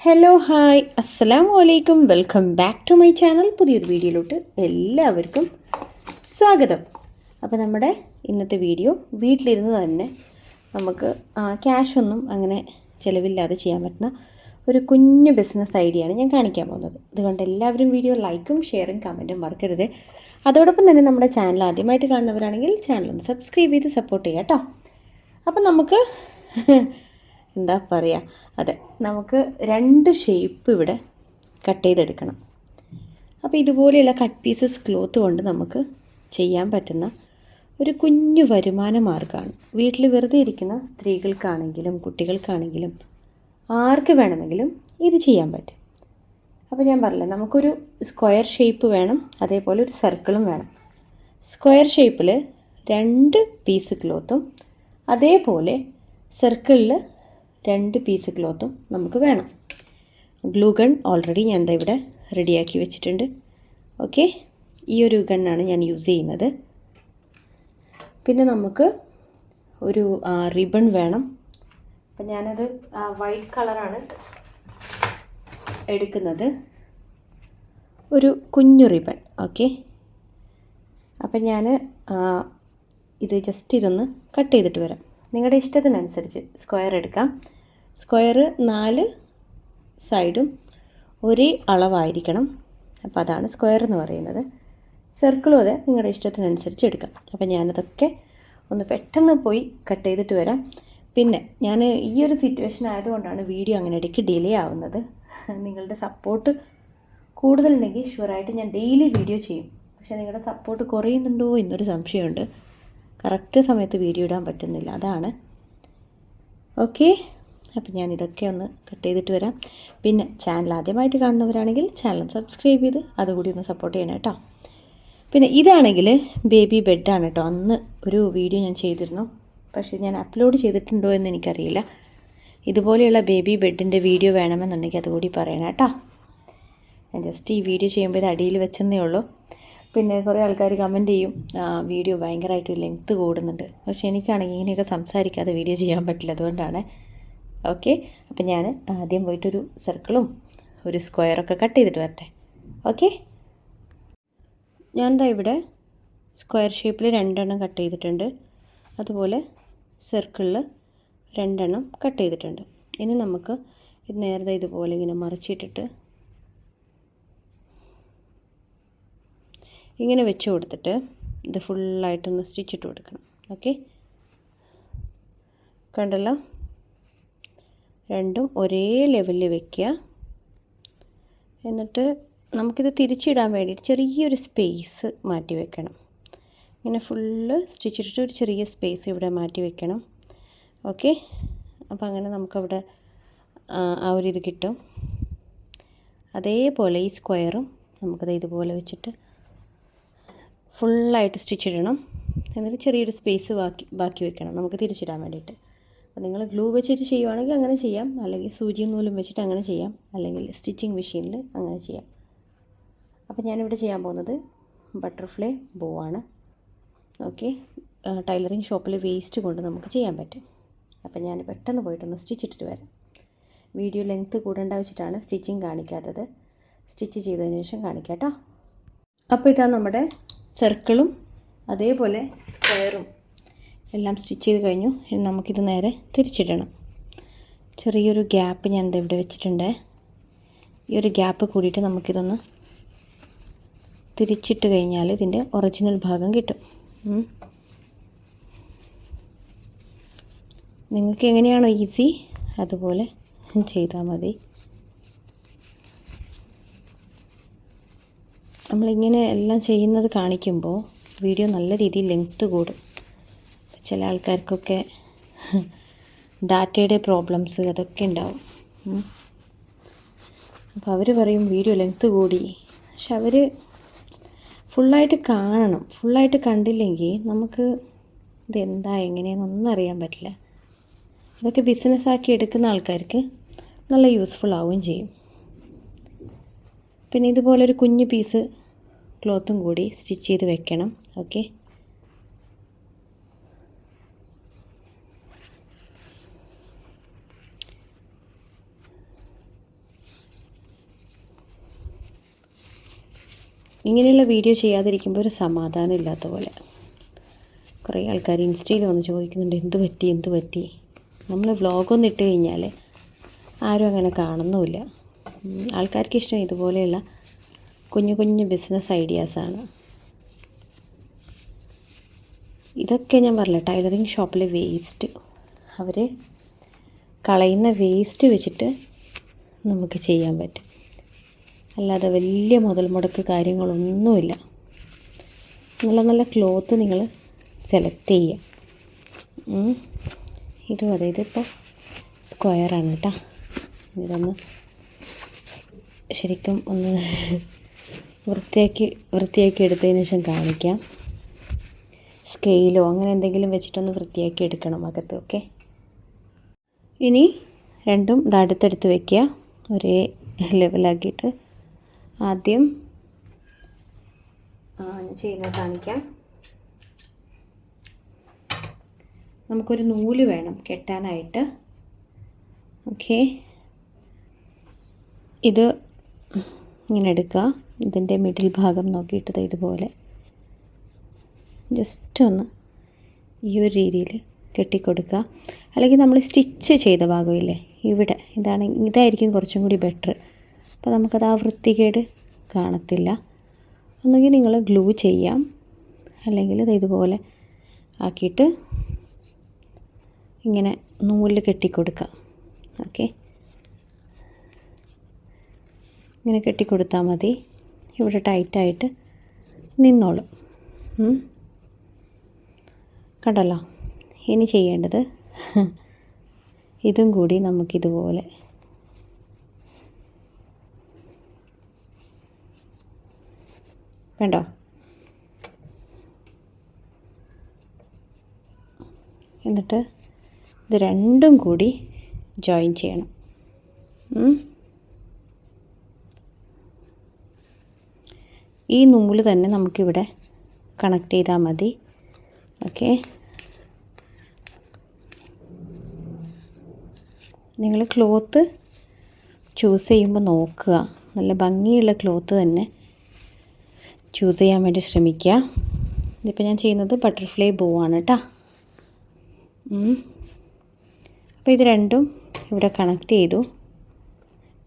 Hello hi അസ്സലാമു അലൈക്കും welcome back to my channel പുതിയൊരു വീഡിയോയിലോട്ട് എല്ലാവർക്കും സ്വാഗതം. അപ്പോൾ നമ്മുടെ ഇന്നത്തെ വീഡിയോ വീട്ടിലിരുന്ന് തന്നെ നമുക്ക് ക്യാഷ് ഒന്നും അങ്ങനെ ചിലവില്ലാതെ ചെയ്യാൻ പറ്റുന്ന ഒരു കുഞ്ഞു ബിസിനസ് ഐഡിയ ആണ് ഞാൻ കാണിക്കാൻ പോകുന്നത്. അതുകൊണ്ട് എല്ലാവരും വീഡിയോ ലൈക്കും ഷെയറും കമന്റും മറക്കരുത്. അതോടൊപ്പം തന്നെ നമ്മുടെ ചാനൽ ആദ്യമായിട്ട് കാണുന്നവരാണെങ്കിൽ ചാനൽ ഒന്ന് സബ്സ്ക്രൈബ് ചെയ്ത് സപ്പോർട്ട് ചെയ്യാം കേട്ടോ അപ്പം നമുക്ക് എന്താ പറയുക അതെ നമുക്ക് രണ്ട് ഷേപ്പ് ഇവിടെ കട്ട് ചെയ്തെടുക്കണം. അപ്പോൾ ഇതുപോലെയുള്ള കട്ട് പീസസ് ക്ലോത്ത് കൊണ്ട് നമുക്ക് ചെയ്യാൻ പറ്റുന്ന ഒരു കുഞ്ഞു വരുമാന മാർഗമാണ് വീട്ടിൽ വെറുതെ ഇരിക്കുന്ന സ്ത്രീകൾക്കാണെങ്കിലും കുട്ടികൾക്കാണെങ്കിലും ആർക്ക് വേണമെങ്കിലും ഇത് ചെയ്യാൻ പറ്റും. അപ്പോൾ ഞാൻ പറഞ്ഞില്ല നമുക്കൊരു സ്ക്വയർ ഷേപ്പ് വേണം അതേപോലെ ഒരു സർക്കിളും വേണം. സ്ക്വയർ ഷേപ്പിൽ രണ്ട് പീസ് ക്ലോത്തും അതേപോലെ സർക്കിളിൽ രണ്ട് പീസ് ക്ലോത്തും നമുക്ക് വേണം. ഗ്ലൂ ഗൺ ഓൾറെഡി ഞാൻ എന്താ ഇവിടെ റെഡിയാക്കി വെച്ചിട്ടുണ്ട്. ഓക്കെ ഈ ഒരു ഗണ്ണാണ് ഞാൻ യൂസ് ചെയ്യുന്നത്. പിന്നെ നമുക്ക് ഒരു റിബൺ വേണം. അപ്പം ഞാനത് വൈറ്റ് കളറാണ് എടുക്കുന്നത്. ഒരു കുഞ്ഞു റിബൺ ഓക്കെ അപ്പം ഞാൻ ഇത് ജസ്റ്റ് ഇതൊന്ന് കട്ട് ചെയ്തിട്ട് വരാം. നിങ്ങളുടെ ഇഷ്ടത്തിനനുസരിച്ച് സ്ക്വയർ എടുക്കാം. സ്ക്വയർ നാല് സൈഡും ഒരേ അളവായിരിക്കണം. അപ്പോൾ അതാണ് സ്ക്വയർ എന്ന് പറയുന്നത്. സർക്കിളും അതെ നിങ്ങളുടെ ഇഷ്ടത്തിനനുസരിച്ച് എടുക്കാം. അപ്പോൾ ഞാനതൊക്കെ ഒന്ന് പെട്ടെന്ന് പോയി കട്ട് ചെയ്തിട്ട് വരാം. പിന്നെ ഞാൻ ഈ ഒരു സിറ്റുവേഷൻ ആയതുകൊണ്ടാണ് വീഡിയോ അങ്ങനെ ഇടയ്ക്ക് ഡിലേ ആവുന്നത്. നിങ്ങളുടെ സപ്പോർട്ട് കൂടുതലുണ്ടെങ്കിൽ ഷുവറായിട്ട് ഞാൻ ഡെയിലി വീഡിയോ ചെയ്യും. പക്ഷേ നിങ്ങളുടെ സപ്പോർട്ട് കുറയുന്നുണ്ടോ എന്നൊരു സംശയമുണ്ട്. കറക്റ്റ് സമയത്ത് വീഡിയോ ഇടാൻ പറ്റുന്നില്ല. അതാണ്. ഓക്കെ. അപ്പം ഞാൻ ഇതൊക്കെ ഒന്ന് കട്ട് ചെയ്തിട്ട് വരാം. പിന്നെ ചാനൽ ആദ്യമായിട്ട് കാണുന്നവരാണെങ്കിൽ ചാനൽ സബ്സ്ക്രൈബ് ചെയ്ത് അതുകൂടി ഒന്ന് സപ്പോർട്ട് ചെയ്യണം കേട്ടോ. പിന്നെ ഇതാണെങ്കിൽ ബേബി ബെഡാണ് കേട്ടോ. അന്ന് ഒരു വീഡിയോ ഞാൻ ചെയ്തിരുന്നു. പക്ഷേ ഞാൻ അപ്ലോഡ് ചെയ്തിട്ടുണ്ടോ എന്ന് എനിക്കറിയില്ല. ഇതുപോലെയുള്ള ബേബി ബെഡിന്റെ വീഡിയോ വേണമെന്നുണ്ടെങ്കിൽ അതുകൂടി പറയണം കേട്ടോ. ഞാൻ ജസ്റ്റ് ഈ വീഡിയോ ചെയ്യുമ്പോൾ ഇത് അടിയിൽ വെച്ചെന്നേ ഉള്ളൂ. പിന്നെ കുറേ ആൾക്കാർ കമന്റ് ചെയ്യും വീഡിയോ ഭയങ്കരമായിട്ട് ലെങ്ത്ത് കൂടുന്നുണ്ട്. പക്ഷേ എനിക്കാണെങ്കിൽ ഇങ്ങനെയൊക്കെ സംസാരിക്കാതെ വീഡിയോ ചെയ്യാൻ പറ്റില്ല അതുകൊണ്ടാണ്. ഓക്കെ അപ്പം ഞാൻ ആദ്യം പോയിട്ടൊരു സർക്കിളും ഒരു സ്ക്വയറൊക്കെ കട്ട് ചെയ്തിട്ട് വരട്ടെ. ഓക്കെ ദാ ഇവിടെ സ്ക്വയർ ഷേപ്പിൽ രണ്ടെണ്ണം കട്ട് ചെയ്തിട്ടുണ്ട്. അതുപോലെ സർക്കിളിൽ രണ്ടെണ്ണം കട്ട് ചെയ്തിട്ടുണ്ട്. ഇനി നമുക്ക് നേരത്തെ ഇതുപോലെ ഇങ്ങനെ മറിച്ചിട്ടിട്ട് ഇങ്ങനെ വെച്ച് കൊടുത്തിട്ട് ഇത് ഫുള്ളായിട്ടൊന്ന് സ്റ്റിച്ചിട്ട് കൊടുക്കണം. ഓക്കെ? കണ്ടല്ലോ? രണ്ടും ഒരേ ലെവലിൽ വെക്കുക. എന്നിട്ട് നമുക്കിത് തിരിച്ചിടാൻ വേണ്ടിയിട്ട് ചെറിയൊരു സ്പേസ് മാറ്റി വെക്കണം. ഇങ്ങനെ ഫുള്ള് സ്റ്റിച്ചിട്ടിട്ട് ഒരു ചെറിയ സ്പേസ് ഇവിടെ മാറ്റി വെക്കണം. ഓക്കെ? അപ്പോൾ അങ്ങനെ നമുക്കവിടെ ആ ഒരു ഇത് കിട്ടും. അതേപോലെ ഈ സ്ക്വയറും നമുക്കത് ഇതുപോലെ വെച്ചിട്ട് ഫുള്ളായിട്ട് സ്റ്റിച്ച് ഇടണം. എന്നിട്ട് ചെറിയൊരു സ്പേസ് ബാക്കി ബാക്കി വെക്കണം. നമുക്ക് തിരിച്ചിടാൻ വേണ്ടിയിട്ട്. അപ്പോൾ നിങ്ങൾ ഗ്ലൂ വെച്ചിട്ട് ചെയ്യുവാണെങ്കിൽ അങ്ങനെ ചെയ്യാം. അല്ലെങ്കിൽ സൂചിയും നൂലും വെച്ചിട്ട് അങ്ങനെ ചെയ്യാം. അല്ലെങ്കിൽ സ്റ്റിച്ചിങ് മെഷീനിൽ അങ്ങനെ ചെയ്യാം. അപ്പോൾ ഞാനിവിടെ ചെയ്യാൻ പോകുന്നത് ബട്ടർഫ്ലൈ ബോ ആണ് ഓക്കെ ടൈലറിങ് ഷോപ്പിൽ വേസ്റ്റ് കൊണ്ട് നമുക്ക് ചെയ്യാൻ പറ്റും. അപ്പോൾ ഞാൻ പെട്ടെന്ന് പോയിട്ടൊന്ന് സ്റ്റിച്ച് ഇട്ടിട്ട് വരാം. വീഡിയോ ലെങ്ത്ത് കൂടേണ്ട വെച്ചിട്ടാണ് സ്റ്റിച്ചിങ് കാണിക്കാത്തത്. സ്റ്റിച്ച് ചെയ്തതിന് ശേഷം കാണിക്കാം കേട്ടോ. അപ്പോൾ ഇതാ നമ്മുടെ സർക്കിളും അതേപോലെ സ്ക്വയറും എല്ലാം സ്റ്റിച്ച് ചെയ്ത് കഴിഞ്ഞു. ഇനി നമുക്കിത് നേരെ തിരിച്ചിടണം. ചെറിയൊരു ഗ്യാപ്പ് ഞാൻ ഇവിടെ വെച്ചിട്ടുണ്ട്. ഈ ഒരു ഗ്യാപ്പ് കൂടിയിട്ട് നമുക്കിതൊന്ന് തിരിച്ചിട്ട് കഴിഞ്ഞാൽ ഇതിന്റെ ഒറിജിനൽ ഭാഗം കിട്ടും. നിങ്ങൾക്ക് എങ്ങനെയാണോ ഈസി? അതുപോലെ ചെയ്താൽ മതി. നമ്മളിങ്ങനെ എല്ലാം ചെയ്യുന്നത് കാണിക്കുമ്പോൾ വീഡിയോ നല്ല രീതിയിൽ ലെങ്ത്ത് കൂടും. ചില ആൾക്കാർക്കൊക്കെ ഡാറ്റയുടെ പ്രോബ്ലംസ് അതൊക്കെ ഉണ്ടാവും. അപ്പോൾ അവർ പറയും വീഡിയോ ലെങ്ത്ത് കൂടി. പക്ഷെ അവർ ഫുള്ളായിട്ട് കാണണം. ഫുള്ളായിട്ട് കണ്ടില്ലെങ്കിൽ നമുക്ക് ഇതെന്താ എങ്ങനെയാണെന്നൊന്നും അറിയാൻ പറ്റില്ല. ഇതൊക്കെ ബിസിനസ്സാക്കി എടുക്കുന്ന ആൾക്കാർക്ക് നല്ല യൂസ്ഫുൾ ആവുകയും ചെയ്യും. പിന്നെ ഇതുപോലൊരു കുഞ്ഞു പീസ് ക്ലോത്തും കൂടി സ്റ്റിച്ച് ചെയ്ത് വെക്കണം. ഓക്കെ. ഇങ്ങനെയുള്ള വീഡിയോ ചെയ്യാതിരിക്കുമ്പോൾ ഒരു സമാധാനം ഇല്ലാത്ത പോലെ. കുറേ ആൾക്കാർ ഇൻസ്റ്റയിൽ വന്ന് ചോദിക്കുന്നുണ്ട് എന്ത് പറ്റി? എന്ത് പറ്റി? നമ്മൾ വ്ളോഗൊന്നും ഇട്ട് കഴിഞ്ഞാൽ ആരും അങ്ങനെ കാണുന്നുമില്ല. ആൾക്കാർക്ക് ഇഷ്ടം ഇതുപോലെയുള്ള കുഞ്ഞു കുഞ്ഞു ബിസിനസ് ഐഡിയാസാണ് ഇതൊക്കെ ഞാൻ പറഞ്ഞില്ല ടൈലറിങ് ഷോപ്പിലെ വേസ്റ്റ് അവർ കളയുന്ന വേസ്റ്റ് വെച്ചിട്ട് നമുക്ക് ചെയ്യാൻ പറ്റും. അല്ലാതെ വലിയ മുതൽ മുടക്ക് കാര്യങ്ങളൊന്നുമില്ല. നല്ല നല്ല ക്ലോത്ത് നിങ്ങൾ സെലക്ട് ചെയ്യുക. ഇതും അതെ ഇതിപ്പോൾ സ്ക്വയറാണ് കേട്ടോ ഇതൊന്ന് ശരിക്കും ഒന്ന് വൃത്തിയാക്കി വൃത്തിയാക്കി എടുത്തതിന് ശേഷം കാണിക്കാം. സ്കെയിലോ അങ്ങനെ എന്തെങ്കിലും വെച്ചിട്ടൊന്ന് വൃത്തിയാക്കി എടുക്കണം അകത്ത് ഓക്കെ? ഇനി രണ്ടും അടുത്തടുത്ത് വെക്കുക. ഒരേ ലെവലാക്കിയിട്ട് ആദ്യം ചെയ്യുന്നത് കാണിക്കാം. നമുക്കൊരു നൂൽ വേണം കെട്ടാനായിട്ട്. ഓക്കെ? ഇത് ഇങ്ങനെ എടുക്കുക. ഇതിന്റെ മിഡിൽ ഭാഗം നോക്കിയിട്ട് ഇതുപോലെ. ജസ്റ്റ് ഒന്ന് ഈ ഒരു രീതിയിൽ കെട്ടിക്കൊടുക്കുക. അല്ലെങ്കിൽ നമ്മൾ സ്റ്റിച്ച് ചെയ്ത ഭാഗമില്ലേ? ഇവിടെ. ഇതാണ്. ഇതായിരിക്കും കുറച്ചും കൂടി ബെറ്റർ അപ്പോൾ നമുക്കത് ആ വൃത്തികേട് കാണത്തില്ല. ഒന്നുകിൽ നിങ്ങൾ ഗ്ലൂ ചെയ്യാം. അല്ലെങ്കിൽ ഇത് ഇതുപോലെ ആക്കിയിട്ട് ഇങ്ങനെ നൂലിൽ കെട്ടിക്കൊടുക്കാം ഓക്കെ ഇങ്ങനെ കെട്ടിക്കൊടുത്താൽ മതി. ഇവിടെ ടൈറ്റായിട്ട് നിന്നോളും. കണ്ടല്ലോ? ഇനി ചെയ്യേണ്ടത് ഇതും കൂടി നമുക്കിതുപോലെ. കണ്ടോ? എന്നിട്ട് ഇത് രണ്ടും കൂടി ജോയിൻ ചെയ്യണം. ഈ നൂൽ തന്നെ നമുക്കിവിടെ കണക്ട് ചെയ്താൽ മതി. ഓക്കെ നിങ്ങൾ ക്ലോത്ത് ചൂസ് ചെയ്യുമ്പോൾ നോക്കുക. നല്ല ഭംഗിയുള്ള ക്ലോത്ത് തന്നെ ചൂസ് ചെയ്യാൻ വേണ്ടി ശ്രമിക്കുക. ഇതിപ്പോൾ ഞാൻ ചെയ്യുന്നത് ബട്ടർഫ്ലൈ ബോ ആണ് കേട്ടോ അപ്പോൾ ഇത് രണ്ടും ഇവിടെ കണക്ട് ചെയ്തു.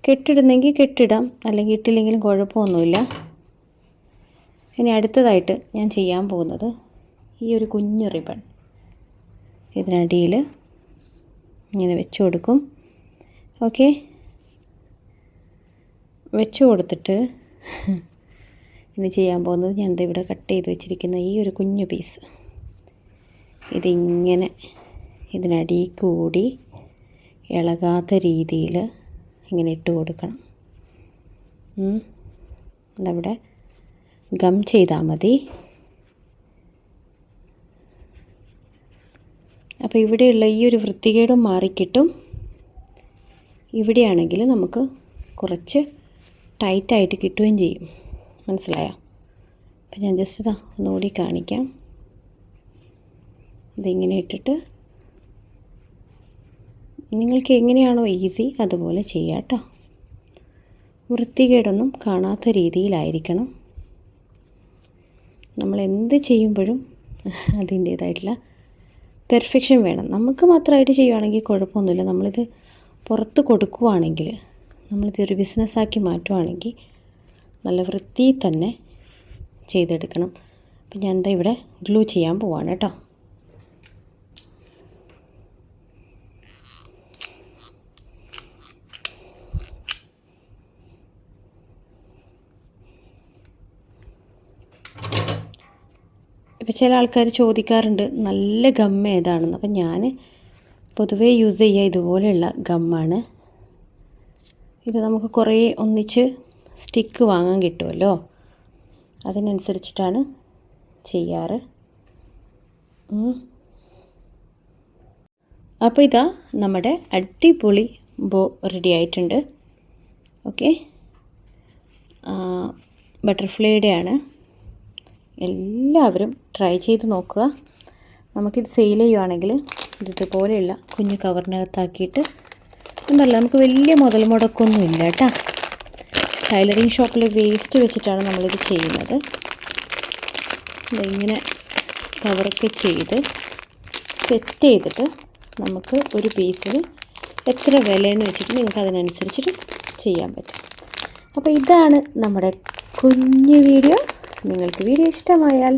കെട്ടിടുന്നെങ്കിൽ കെട്ടിടാം. അല്ലെങ്കിൽ ഇട്ടില്ലെങ്കിലും കുഴപ്പമൊന്നുമില്ല. ഇനി അടുത്തതായിട്ട് ഞാൻ ചെയ്യാൻ പോകുന്നത് ഈ ഒരു കുഞ്ഞു റിബൺ. ഇതിനടിയിൽ ഇങ്ങനെ വെച്ച് കൊടുക്കും. ഓക്കെ. വെച്ച് കൊടുത്തിട്ട് ഇനി ചെയ്യാൻ പോകുന്നത് ഞാൻ ഇവിടെ കട്ട് ചെയ്ത് വെച്ചിരിക്കുന്ന ഈ ഒരു കുഞ്ഞു പീസ്. ഇതിങ്ങനെ ഇതിനടിയിൽ കൂടി ഇളകാത്ത രീതിയിൽ ഇങ്ങനെ ഇട്ട് കൊടുക്കണം. ഉം. ഗം ചെയ്താൽ മതി. അപ്പോൾ ഇവിടെയുള്ള ഈ ഒരു വൃത്തികേടും മാറിക്കിട്ടും. ഇവിടെയാണെങ്കിൽ നമുക്ക് കുറച്ച് ടൈറ്റായിട്ട് കിട്ടുകയും ചെയ്യും. മനസ്സിലായോ? അപ്പം ഞാൻ ജസ്റ്റ് ഇതാ ഒന്നുകൂടി കാണിക്കാം. ഇതിങ്ങനെ ഇട്ടിട്ട് നിങ്ങൾക്ക് എങ്ങനെയാണോ ഈസി അതുപോലെ ചെയ്യാം കേട്ടോ. വൃത്തികേടൊന്നും കാണാത്ത രീതിയിലായിരിക്കണം. നമ്മൾ എന്ത് ചെയ്യുമ്പോഴും അതിന്റേതായിട്ടുള്ള പെർഫെക്ഷൻ വേണം. നമുക്ക് മാത്രമായിട്ട് ചെയ്യുവാണെങ്കിൽ കുഴപ്പമൊന്നുമില്ല. നമ്മളിത് പുറത്ത് കൊടുക്കുവാണെങ്കിൽ നമ്മളിത് ഒരു ബിസിനസ്സാക്കി മാറ്റുവാണെങ്കിൽ നല്ല വൃത്തിയിൽ തന്നെ ചെയ്തെടുക്കണം. അപ്പം ഞാൻ എന്താ ഇവിടെ ഗ്ലൂ ചെയ്യാൻ പോവാണ് കേട്ടോ. ഇപ്പം ചില ആൾക്കാർ ചോദിക്കാറുണ്ട് നല്ല ഗം ഏതാണെന്ന്? അപ്പം ഞാൻ പൊതുവേ യൂസ് ചെയ്യുക ഇതുപോലെയുള്ള ഗമ്മാണ് ഇത് നമുക്ക് കുറേ ഒന്നിച്ച് സ്റ്റിക്ക് വാങ്ങാൻ കിട്ടുമല്ലോ അതിനനുസരിച്ചിട്ടാണ് ചെയ്യാറ്. അപ്പോൾ ഇതാ നമ്മുടെ അടിപൊളി ബോ റെഡി ആയിട്ടുണ്ട്. ഓക്കെ ബട്ടർഫ്ലൈയുടെ ആണ് എല്ലാവരും ട്രൈ ചെയ്ത് നോക്കുക. നമുക്കിത് സെയിൽ ചെയ്യുവാണെങ്കിൽ ഇത് ഇതുപോലെയുള്ള കുഞ്ഞു കവറിനകത്താക്കിയിട്ട് എന്തല്ല നമുക്ക് വലിയ മുതൽ മുടക്കൊന്നും ഇല്ല കേട്ടോ ടൈലറിങ് ഷോപ്പിൽ വേസ്റ്റ് വെച്ചിട്ടാണ് നമ്മളിത് ചെയ്യുന്നത്. ഇങ്ങനെ കവറൊക്കെ ചെയ്ത് സെറ്റ് ചെയ്തിട്ട് നമുക്ക് ഒരു പീസിൽ എത്ര വിലയെന്ന് വെച്ചിട്ട് നിങ്ങൾക്ക് അതിനനുസരിച്ചിട്ട് ചെയ്യാൻ പറ്റും. അപ്പോൾ ഇതാണ് നമ്മുടെ കുഞ്ഞു വീഡിയോ നിങ്ങൾക്ക് വീഡിയോ ഇഷ്ടമായാൽ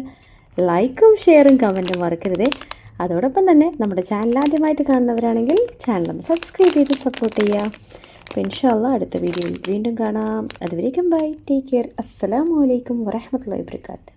ലൈക്കും ഷെയറും കമന്റും മറക്കരുതേ. അതോടൊപ്പം തന്നെ നമ്മുടെ ചാനൽ ആദ്യമായിട്ട് കാണുന്നവരാണെങ്കിൽ ചാനൽ ഒന്ന് സബ്സ്ക്രൈബ് ചെയ്ത് സപ്പോർട്ട് ചെയ്യുക. അപ്പോൾ ഇൻഷാല്ല അടുത്ത വീഡിയോയിൽ വീണ്ടും കാണാം. അതുവരേക്കും ബൈ ടേക്ക് കെയർ അസ്സലാമു അലൈക്കും വരഹമുല്ലാ വാബർക്കാത്തു